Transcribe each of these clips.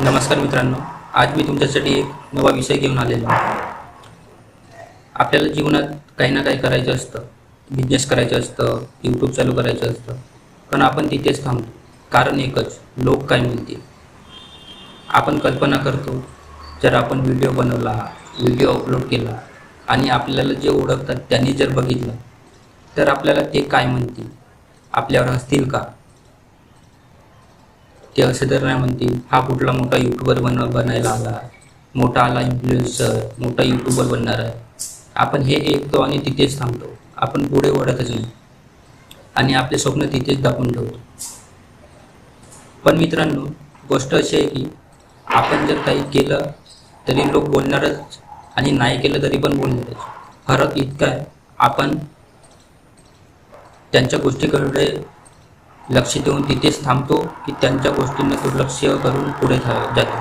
नमस्कार मित्रांनो आज मी तुमच्यासाठी एक नवा विषय घेऊन आलेलो आहे. आपल्याला जीवनात काही ना काही करायचं असतं. बिझनेस करायचं असतं यूट्यूब चालू करायचं असतं. पण आपण तिथेच थांबतो. कारण एकच लोक काय म्हणतील? आपण कल्पना करतो जर आपण व्हिडिओ बनवला व्हिडिओ अपलोड केला आणि आपल्याला जे ओळखतात त्यांनी जर बघितलं तर आपल्याला ते काय म्हणतील? आपल्यावर हसतील का? ते असे तर नाही म्हणतील हा कुठला मोठा यूट्यूबर बन बनायला आला मोठा आला इन्फ्लुएन्सर मोठा यूट्यूबर बनणार आहे. आपण हे ऐकतो आणि तिथेच थांबतो. आपण पुढे वळतच नाही. आणि आपले स्वप्न तिथेच दाखवून ठेवतो. पण मित्रांनो गोष्ट अशी आहे की आपण जर काही केलं तरी लोक बोलणारच आणि नाही केलं तरी पण बोलणारच. फरक इतका आहे आपण त्यांच्या गोष्टीकडे लक्ष देऊन तिथेच थांबतो की त्यांच्या गोष्टींना दुर्लक्ष करून पुढे जातो.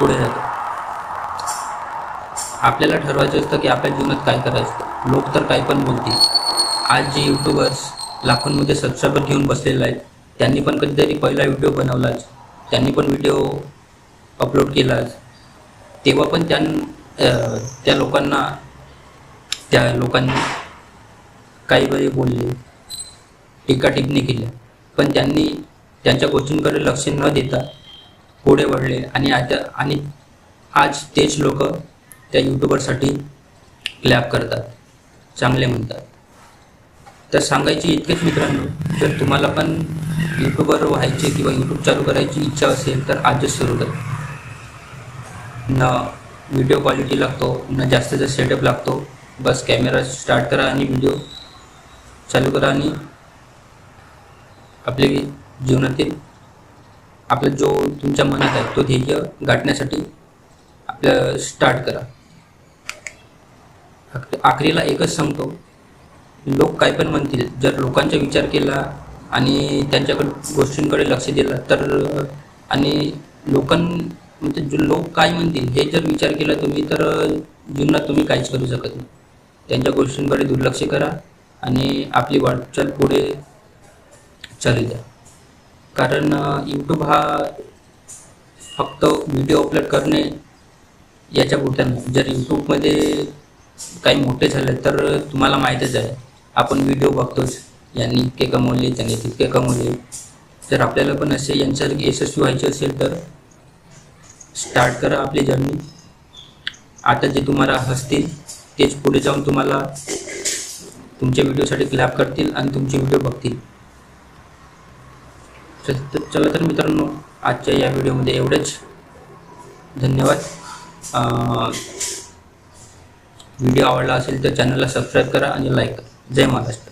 पुढे जातो. आपल्याला ठरवायचं असतं की आपल्या जीवनात काय करायचं लोक तर काही पण बोलतील. आज जे यूट्यूबर्स लाखोंमध्ये सबस्क्रायबर घेऊन बसलेले आहेत त्यांनी पण कधीतरी पहिला व्हिडिओ बनवलाच. त्यांनी पण व्हिडिओ अपलोड केलाच. तेव्हा पण त्यां त्या लोकांना त्या लोकांनी काही बरे बोलले. टीका टिप्पणी केल्या. पण त्यांनी त्यांच्या गोष्टींकडे लक्ष न देता पुढे वळले आणि आता आणि आज तेच लोक त्या यूट्यूबरसाठी क्लॅप करतात. चांगले म्हणतात. तर सांगायची इतकेच मित्रांनो जर तुम्हाला पण यूट्यूबर व्हायचे किंवा यूट्यूब चालू करायची इच्छा असेल तर आजच सुरू करा. न व्हिडिओ क्वालिटी लागतो न जास्तीचा सेटअप लागतो. बस कॅमेरा स्टार्ट करा आणि व्हिडिओ चालू करा आणि आपले जीवनातील आपला जो तुमच्या मनात आहे तो ध्येय गाठण्यासाठी आपलं स्टार्ट करा. आखरीला एकच सांगतो लोक काय पण म्हणतील जर लोकांचा विचार केला आणि त्यांच्याकडे गोष्टींकडे लक्ष दिलं तर आणि लोकां म्हणजे जो लोक काय म्हणतील हे जर विचार केला तुम्ही तर जीवनात तुम्ही काहीच करू शकत नाही. त्यांच्या गोष्टींकडे दुर्लक्ष करा. आणि आपली वाटचाल पुढे चालू द्या. कारण यूट्यूब हा फक्त व्हिडिओ अपलोड करणे याच्या पुरता नाही. जर यूट्यूबमध्ये काही मोठे झाले तर तुम्हाला माहीतच आहे आपण व्हिडिओ बघतोच. यांनी इतके कमवले त्यांनी तितके कमवले. जर आपल्याला पण असे यांच्यासारखे यशस्वी व्हायचे असेल तर स्टार्ट करा आपली जर्नी आता जे तुम्हाला हसतील तेच पुढे जाऊन तुम्हाला तुमच्या व्हिडिओसाठी क्लॅप करतील आणि तुमचे व्हिडिओ बघतील. चला तर मित्रांनो आजच्या या व्हिडिओमध्ये एवढेच. धन्यवाद. व्हिडिओ आवडला असेल तर चॅनलला सबस्क्राईब करा आणि लाईक करा. जय महाराष्ट्र.